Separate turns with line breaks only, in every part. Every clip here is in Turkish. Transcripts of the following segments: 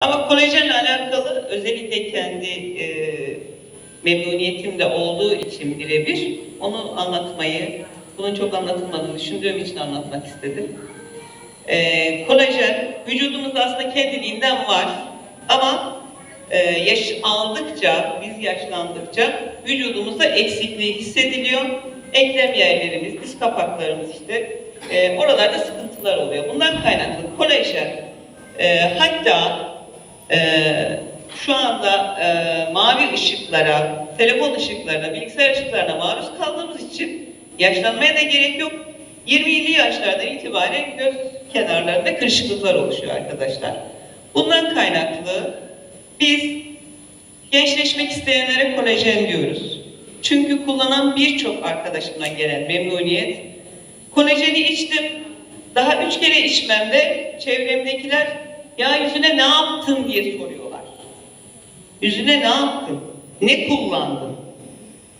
Ama kolajenle alakalı özellikle kendi e, memnuniyetimde olduğu için birebir onu anlatmayı, bunun çok anlatılmadığını düşündüğüm için anlatmak istedim. E, kolajen vücudumuzda aslında kendiliğinden var ama e, yaş aldıkça, biz yaşlandıkça vücudumuzda eksikliği hissediliyor. Eklem yerlerimiz, diz kapaklarımız işte e, oralarda sıkıntılar oluyor. Bundan kaynaklı kolajen e, hatta e, şu anda e, mavi ışıklara, telefon ışıklarına, bilgisayar ışıklarına maruz kaldığımız için yaşlanmaya da gerek yok. 20-50 yaşlardan itibaren göz kenarlarında kırışıklıklar oluşuyor arkadaşlar. Bundan kaynaklı biz gençleşmek isteyenlere kolajen diyoruz. Çünkü kullanan birçok arkadaşımdan gelen memnuniyet, kolajeni içtim, daha üç kere içmemde çevremdekiler ya yüzüne ne yaptın diye soruyorlar. Yüzüne ne yaptın? Ne kullandın?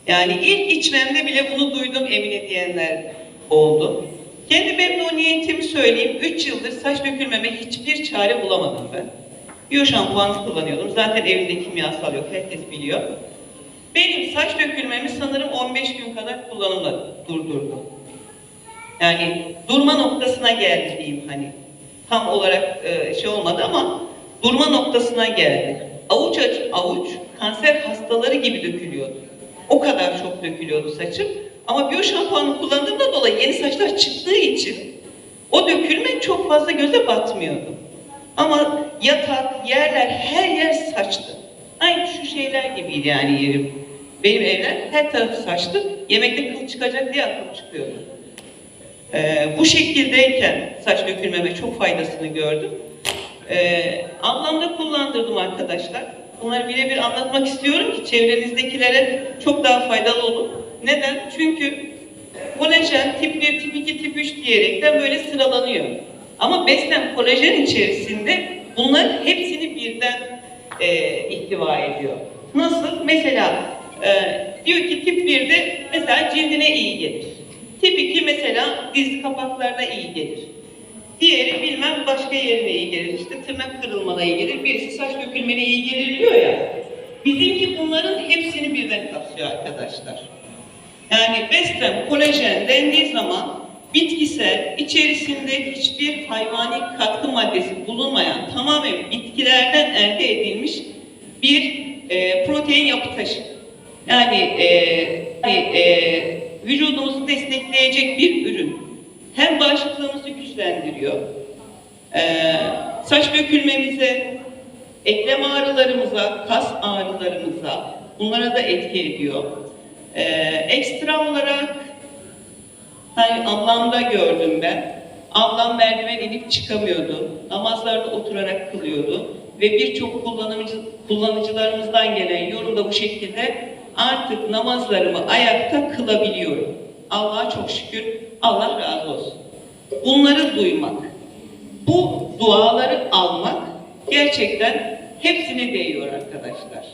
Yani ilk içmemde bile bunu duydum emine diyenler oldu. Kendi memnuniyetimi söyleyeyim. 3 yıldır saç dökülmeme hiçbir çare bulamadım ben. Biyo şampuanı kullanıyordum. Zaten evinde kimyasal yok. Herkes biliyor. Benim saç dökülmemi sanırım 15 gün kadar kullanımla durdurdu. Yani durma noktasına geldi diyeyim hani. Tam olarak e, şey olmadı ama durma noktasına geldi. Avuç avuç kanser hastaları gibi dökülüyordu. O kadar çok dökülüyordu saçım. Ama biyo şampuanı kullandığımda dolayı yeni saçlar çıktığı için o dökülme çok fazla göze batmıyordu. Ama yatak, yerler, her yer saçtı. Aynı şu şeyler gibiydi yani yerim. Benim evler her tarafı saçtı. Yemekte kıl çıkacak diye aklım çıkıyordu. Ee, bu şekildeyken saç dökülmeme çok faydasını gördüm. Ee, ablamda kullandırdım arkadaşlar. Bunları birebir anlatmak istiyorum ki çevrenizdekilere çok daha faydalı olur. Neden? Çünkü kolajen tip 1, tip 2, tip 3 diyerekten böyle sıralanıyor. Ama beslen kolajen içerisinde bunların hepsini birden e, ihtiva ediyor. Nasıl? Mesela e, diyor ki tip 1'de mesela cildine iyi gelir. 2 mesela diz kapaklarına iyi gelir. Diğeri bilmem başka yerine iyi gelir. İşte tırnak kırılmana iyi gelir. Birisi saç dökülmene iyi gelir diyor ya. Bizimki bunların hepsini birden kapsıyor arkadaşlar. Yani bestem, kolajen dendiği zaman bitkisel, içerisinde hiçbir hayvani katkı maddesi bulunmayan, tamamen bitkilerden elde edilmiş bir e, protein yapı taşı. Yani, e, yani e, vücudumuzu destekleyecek bir ürün. Hem bağışıklığımızı güçlendiriyor, e, saç dökülmemize, eklem ağrılarımıza, kas ağrılarımıza bunlara da etki ediyor. E, ekstra olarak hani ablamda gördüm ben. Ablam merdiven inip çıkamıyordu. Namazlarda oturarak kılıyordu. Ve birçok kullanıcı, kullanıcılarımızdan gelen yorum da bu şekilde artık namazlarımı ayakta kılabiliyorum. Allah'a çok şükür. Allah razı olsun. Bunları duymak, bu duaları almak gerçekten hepsine değiyor arkadaşlar.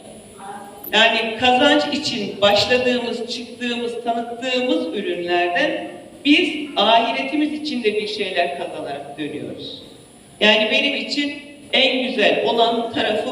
Yani kazanç için başladığımız, çıktığımız, tanıttığımız ürünlerden biz ahiretimiz için de bir şeyler kazanarak dönüyoruz. Yani benim için en güzel olan tarafı